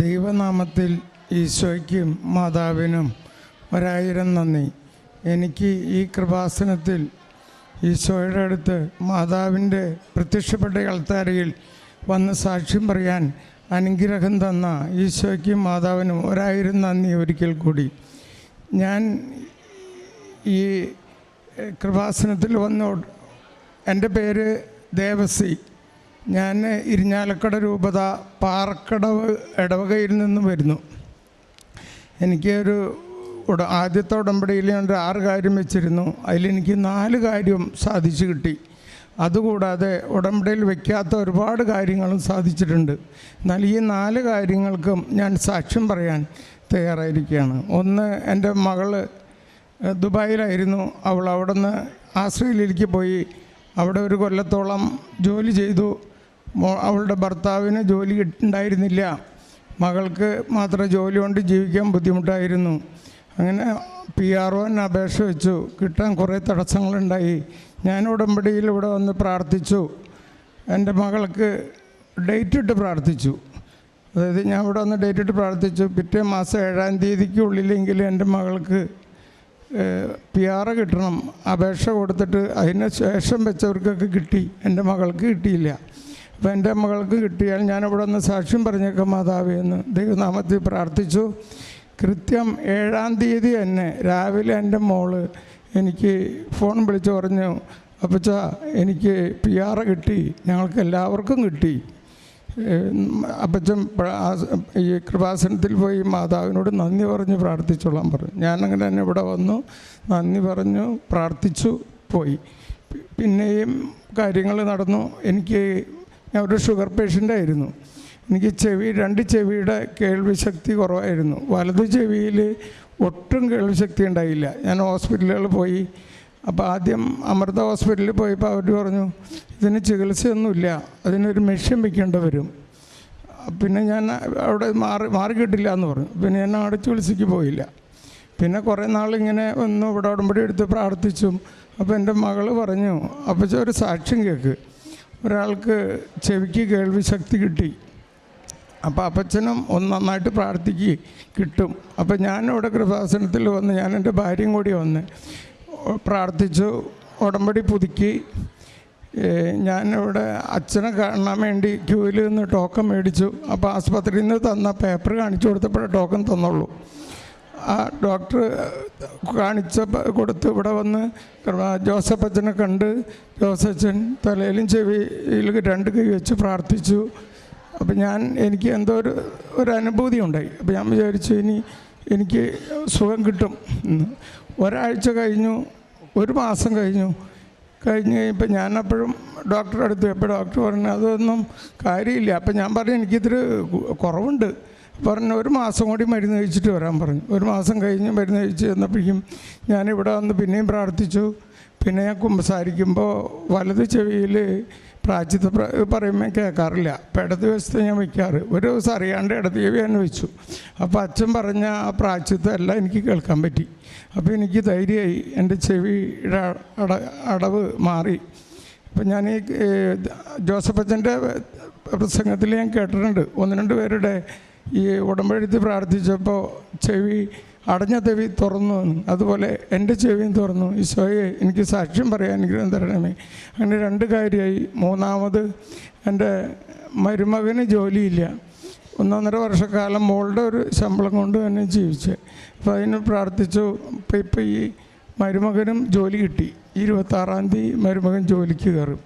ദൈവനാമത്തിൽ ഈശോയ്ക്കും മാതാവിനും ഒരായിരം നന്ദി. എനിക്ക് ഈ കൃപാസനത്തിൽ ഈശോയുടെ അടുത്ത് മാതാവിന്റെ പ്രത്യക്ഷപ്പെട്ട അൾത്താരയിൽ വന്ന് സാക്ഷ്യം പറയാൻ അനുഗ്രഹം തന്ന ഈശോയ്ക്കും മാതാവിനും ഒരായിരം നന്ദി ഒരിക്കൽ കൂടി. ഞാൻ ഈ കൃപാസനത്തിൽ വന്നോ എന്റെ പേര് ദേവസി. ഞാൻ ഇരിഞ്ഞാലക്കട രൂപത പാറക്കടവ് ഇടവകയിൽ നിന്നും വരുന്നു. എനിക്ക് ഒരു ആദ്യത്തെ ഉടമ്പടിയിൽ ഞാൻ ഒരു ആറ് കാര്യം വെച്ചിരുന്നു. അതിലെനിക്ക് നാല് കാര്യം സാധിച്ചു കിട്ടി. അതുകൂടാതെ ഉടമ്പടിയിൽ വയ്ക്കാത്ത ഒരുപാട് കാര്യങ്ങളും സാധിച്ചിട്ടുണ്ട്. എന്നാൽ ഈ നാല് കാര്യങ്ങൾക്കും ഞാൻ സാക്ഷ്യം പറയാൻ തയ്യാറായിരിക്കുകയാണ്. ഒന്ന് എന്റെ മകൾ ദുബായിലായിരുന്നു. അവൾ അവിടെ നിന്ന് ആസ്ട്രേലിയയിലേക്ക് പോയി അവിടെ ഒരു കൊല്ലത്തോളം ജോലി ചെയ്തു. അവളുടെ ഭർത്താവിന് ജോലി ഉണ്ടായിരുന്നില്ല. മകൾക്ക് മാത്രം ജോലി കൊണ്ട് ജീവിക്കാൻ ബുദ്ധിമുട്ടായിരുന്നു. അങ്ങനെ പി ആർ ഒന് അപേക്ഷ വെച്ചു. കിട്ടാൻ കുറേ തടസ്സങ്ങളുണ്ടായി. ഞാൻ ഉടമ്പടിയിൽ ഇവിടെ വന്ന് പ്രാർത്ഥിച്ചു. എന്റെ മകൾക്ക് ഡേറ്റ് ഇട്ട് പ്രാർത്ഥിച്ചു. അതായത് ഞാൻ ഇവിടെ വന്ന് ഡേറ്റ് ഇട്ട് പ്രാർത്ഥിച്ചു. പിറ്റേ മാസം ഏഴാം തീയതിക്കുള്ളിലെങ്കിലും എന്റെ മകൾക്ക് പി ആർ കിട്ടണം. അപേക്ഷ കൊടുത്തിട്ട് അതിന് ശേഷം വെച്ചവർക്കൊക്കെ കിട്ടി. എന്റെ മകൾക്ക് കിട്ടിയില്ല. അപ്പോൾ എന്റെ മകൾക്ക് കിട്ടിയാൽ ഞാനിവിടെ നിന്ന് സാക്ഷ്യം പറഞ്ഞേക്കാം മാതാവേ എന്ന്. ദൈവനാമത്തിൽ പ്രാർത്ഥിച്ചു. കൃത്യം ഏഴാം തീയതി തന്നെ രാവിലെ എന്റെ മോൾ എനിക്ക് ഫോൺ വിളിച്ച് പറഞ്ഞു അപ്പച്ച എനിക്ക് പി ആർ കിട്ടി. ഞങ്ങൾക്ക് എല്ലാവർക്കും കിട്ടി. അപ്പച്ചൻ ഈ കൃപാസനത്തിൽ പോയി മാതാവിനോട് നന്ദി പറഞ്ഞ് പ്രാർത്ഥിച്ചോളാൻ പറഞ്ഞു. ഞാനങ്ങനെ തന്നെ ഇവിടെ വന്നു നന്ദി പറഞ്ഞു പ്രാർത്ഥിച്ചു പോയി. പിന്നെയും കാര്യങ്ങൾ നടന്നു. എനിക്ക് ഞാൻ ഒരു ഷുഗർ പേഷ്യന്റ് ആയിരുന്നു. എനിക്ക് ചെവി രണ്ട് ചെവിയുടെ കേൾവി ശക്തി കുറവായിരുന്നു. വലതു ചെവിയിൽ ഒട്ടും കേൾവി ശക്തി ഉണ്ടായില്ല. ഞാൻ ഹോസ്പിറ്റലുകളിൽ പോയി അപ്പോൾ ആദ്യം അമൃത ഹോസ്പിറ്റലിൽ പോയപ്പോൾ അവർ പറഞ്ഞു ഇതിന് ചികിത്സയൊന്നുമില്ല അതിനൊരു മെഷീൻ വെക്കേണ്ടി വരും. പിന്നെ ഞാൻ അവിടെ മാറി മാറി കിട്ടില്ല എന്ന് പറഞ്ഞു. പിന്നെ ഞാൻ അവിടെ ചികിത്സയ്ക്ക് പോയില്ല. പിന്നെ കുറേ നാളിങ്ങനെ ഒന്ന് ഇവിടെ ഉടമ്പടി എടുത്ത് പ്രാർത്ഥിച്ചും അപ്പോൾ എന്റെ മകൾ പറഞ്ഞു അപ്പച്ച ഒരു സാക്ഷ്യം കേൾക്ക് ഒരാൾക്ക് ചെവിക്ക് കേൾവി ശക്തി കിട്ടി. അപ്പോൾ അപ്പച്ചനും ഒന്ന് നന്നായിട്ട് പ്രാർത്ഥിക്കുക കിട്ടും. അപ്പോൾ ഞാനിവിടെ കൃപാസനത്തിൽ വന്ന് ഞാൻ എന്റെ ഭാര്യയും കൂടി വന്ന് പ്രാർത്ഥിച്ചു. ഉടമ്പടി പുതുക്കി. ഞാനിവിടെ അച്ഛനെ കാണാൻ വേണ്ടി ക്യൂവിൽ നിന്ന് ടോക്കൺ മേടിച്ചു. അപ്പോൾ ആസ്പത്രിയിൽ നിന്ന് തന്ന പേപ്പർ കാണിച്ചു കൊടുത്തപ്പോഴേ ടോക്കൺ തന്നുള്ളൂ. ആ ഡോക്ടർ കാണിച്ച കൊടുത്ത് ഇവിടെ വന്ന് ജോസഫ് അച്ഛനെ കണ്ട് ജോസഫ് അച്ഛൻ തലയിലും ചെവിയിൽ രണ്ട് കൈ വെച്ച് പ്രാർത്ഥിച്ചു. അപ്പം ഞാൻ എനിക്ക് എന്തോ ഒരു ഒരു അനുഭൂതി ഉണ്ടായി. അപ്പം ഞാൻ വിചാരിച്ചു ഇനി എനിക്ക് സുഖം കിട്ടും ഒരാഴ്ച കഴിഞ്ഞു ഒരു മാസം കഴിഞ്ഞു. കഴിഞ്ഞ് കഴിയുമ്പോൾ ഞാനപ്പോഴും ഡോക്ടറെ അടുത്ത് അപ്പോൾ ഡോക്ടർ പറഞ്ഞു അതൊന്നും കാര്യമില്ല. അപ്പം ഞാൻ പറഞ്ഞു എനിക്കിത്തിരി കുറവുണ്ട്. പറഞ്ഞു ഒരു മാസം കൂടി മരുന്ന് കഴിച്ചിട്ട് വരാൻ പറഞ്ഞു. ഒരു മാസം കഴിഞ്ഞ് മരുന്ന് കഴിച്ച് ചെന്നപ്പോഴേക്കും ഞാനിവിടെ വന്ന് പിന്നെയും പ്രാർത്ഥിച്ചു. പിന്നെ ഞാൻ കുമ്പസാരിക്കുമ്പോൾ വലത് ചെവിയിൽ പ്രാച്ചിത്ത പറയുമ്പോൾ കേൾക്കാറില്ല. അപ്പം ഇടത് വശത്ത് ഞാൻ വയ്ക്കാറ്. ഒരു ദിവസം അറിയാണ്ട് ഇടത് ചെവി തന്നെ വെച്ചു. അപ്പോൾ അച്ഛൻ പറഞ്ഞ ആ എല്ലാം എനിക്ക് കേൾക്കാൻ പറ്റി. അപ്പോൾ എനിക്ക് ധൈര്യമായി എന്റെ ചെവിയുടെ അട അടവ് മാറി. അപ്പം ഞാൻ ഈ ജോസഫ് അച്ഛന്റെ പ്രസംഗത്തിൽ ഞാൻ കേട്ടിട്ടുണ്ട്. ഒന്ന് രണ്ട് പേരുടെ ഈ ഉടമ്പഴുത്തി പ്രാർത്ഥിച്ചപ്പോൾ ചെവി അടഞ്ഞ ചെവി തുറന്നു. അതുപോലെ എന്റെ ചെവിയും തുറന്നു. ഈശോയെ എനിക്ക് സാക്ഷ്യം പറയാൻ അനുഗ്രഹം തരണമേ. അങ്ങനെ രണ്ട് കാര്യമായി. മൂന്നാമത് എന്റെ മരുമകന് ജോലിയില്ല. ഒന്നൊന്നര വർഷക്കാലം മോളുടെ ഒരു ശമ്പളം കൊണ്ട് തന്നെ ജീവിച്ച്. അപ്പോൾ അതിന് പ്രാർത്ഥിച്ചു. ഇപ്പം ഇപ്പം ഈ മരുമകനും ജോലി കിട്ടി. ഇരുപത്താറാം തീയതി മരുമകൻ ജോലിക്ക് കയറും.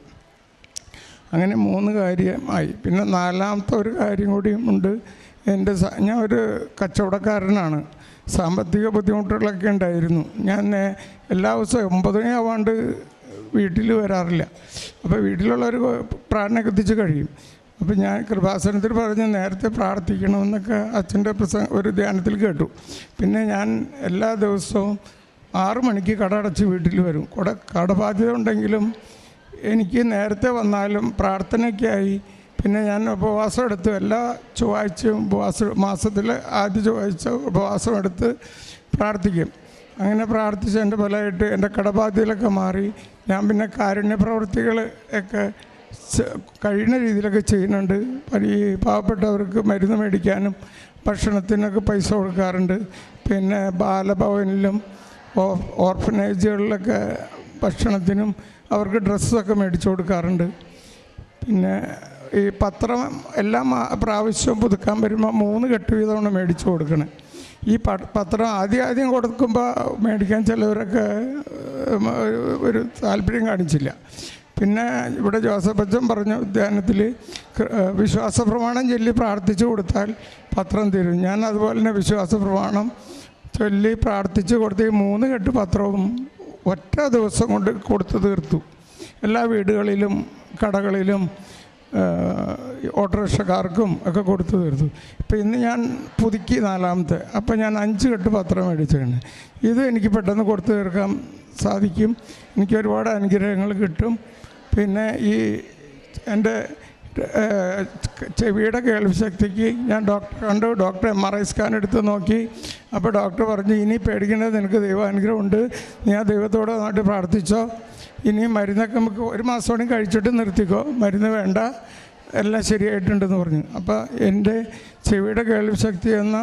അങ്ങനെ മൂന്ന് കാര്യമായി. പിന്നെ നാലാമത്തെ ഒരു കാര്യം കൂടിയും ഉണ്ട്. എന്റെ ഞാൻ ഒരു കച്ചവടക്കാരനാണ്. സാമ്പത്തിക ബുദ്ധിമുട്ടുകളൊക്കെ ഉണ്ടായിരുന്നു. ഞാൻ എല്ലാ ദിവസവും ഒമ്പത് മണിയാവാണ്ട് വീട്ടിൽ വരാറില്ല. അപ്പോൾ വീട്ടിലുള്ളവർ പ്രാർത്ഥന കത്തിച്ച് കഴിയും. അപ്പോൾ ഞാൻ കൃപാസനത്തിൽ പറഞ്ഞ് നേരത്തെ പ്രാർത്ഥിക്കണമെന്നൊക്കെ അച്ഛന്റെ പ്രസംഗ ഒരു ധ്യാനത്തിൽ കേട്ടു. പിന്നെ ഞാൻ എല്ലാ ദിവസവും ആറു മണിക്ക് കട അടച്ച് വീട്ടിൽ വരും. കട കടബാധ്യത ഉണ്ടെങ്കിലും എനിക്ക് നേരത്തെ വന്നാലും പ്രാർത്ഥനയ്ക്കായി പിന്നെ ഞാൻ ഉപവാസം എടുത്തു. എല്ലാ ചൊവ്വാഴ്ചയും ഉപവാസം മാസത്തിൽ ആദ്യ ചൊവ്വാഴ്ച ഉപവാസം എടുത്ത് പ്രാർത്ഥിക്കും. അങ്ങനെ പ്രാർത്ഥിച്ച് എന്റെ ഫലമായിട്ട് എന്റെ കടബാധ്യതയിലൊക്കെ മാറി. ഞാൻ പിന്നെ കാരുണ്യ പ്രവൃത്തികൾ ഒക്കെ കഴിയുന്ന രീതിയിലൊക്കെ ചെയ്യുന്നുണ്ട്. ഈ പാവപ്പെട്ടവർക്ക് മരുന്ന് മേടിക്കാനും ഭക്ഷണത്തിനൊക്കെ പൈസ കൊടുക്കാറുണ്ട്. പിന്നെ ബാലഭവനിലും ഓർഫനേജുകളിലൊക്കെ ഭക്ഷണത്തിനും അവർക്ക് ഡ്രസ്സൊക്കെ മേടിച്ചു കൊടുക്കാറുണ്ട്. പിന്നെ ഈ പത്രം എല്ലാം പ്രാവശ്യവും പുതുക്കാൻ വരുമ്പോൾ മൂന്ന് കെട്ട് വീതമാണ് മേടിച്ചു കൊടുക്കണേ. ഈ പത്രം ആദ്യം ആദ്യം കൊടുക്കുമ്പോൾ മേടിക്കാൻ ചിലവരൊക്കെ ഒരു- താല്പര്യം കാണിച്ചില്ല. പിന്നെ ഇവിടെ ജോസഫ് അച്ഛൻ പറഞ്ഞു ഉദ്യാനത്തിൽ വിശ്വാസ പ്രമാണം ചൊല്ലി പ്രാർത്ഥിച്ചു കൊടുത്താൽ പത്രം തരും. ഞാൻ അതുപോലെ തന്നെ വിശ്വാസ പ്രമാണം ചൊല്ലി പ്രാർത്ഥിച്ചു കൊടുത്ത് മൂന്ന് കെട്ട് പത്രവും ഒറ്റ ദിവസം കൊണ്ട് കൊടുത്തു തീർത്തു. എല്ലാ വീടുകളിലും കടകളിലും ഓട്ടോറിക്ഷക്കാർക്കും ഒക്കെ കൊടുത്തു തീർത്തു. ഇപ്പം ഇന്ന് ഞാൻ പുതുക്കി നാലാമത്തെ അപ്പം ഞാൻ അഞ്ച് കെട്ട് പത്രം മേടിച്ചാണ് ഇത് എനിക്ക് പെട്ടെന്ന് കൊടുത്തു തീർക്കാൻ സാധിക്കും. എനിക്ക് ഒരുപാട് അനുഗ്രഹങ്ങൾ കിട്ടും. പിന്നെ ഈ എന്റെ ചെവിയുടെ കേൾവിശക്തിക്ക് ഞാൻ ഡോക്ടറെ കണ്ടു. Doctor M R I scan എടുത്ത് നോക്കി. അപ്പോൾ ഡോക്ടർ പറഞ്ഞു ഇനി പേടിക്കേണ്ടത് നിനക്ക് ദൈവാനുഗ്രഹമുണ്ട്. നീ ആ ദൈവത്തോട് നന്നായിട്ട് പ്രാർത്ഥിച്ചോ. ഇനി മരുന്നൊക്കെ നമുക്ക് ഒരു മാസം കൂടി കഴിച്ചിട്ട് നിർത്തിക്കോ. മരുന്ന് വേണ്ട. എല്ലാം ശരിയായിട്ടുണ്ടെന്ന് പറഞ്ഞു. അപ്പോൾ എന്റെ ചെവിയുടെ കേൾവി ശക്തി എന്ന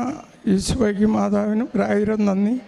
ഈശോയ്ക്കും മാതാവിനും ഒരായിരം നന്ദി.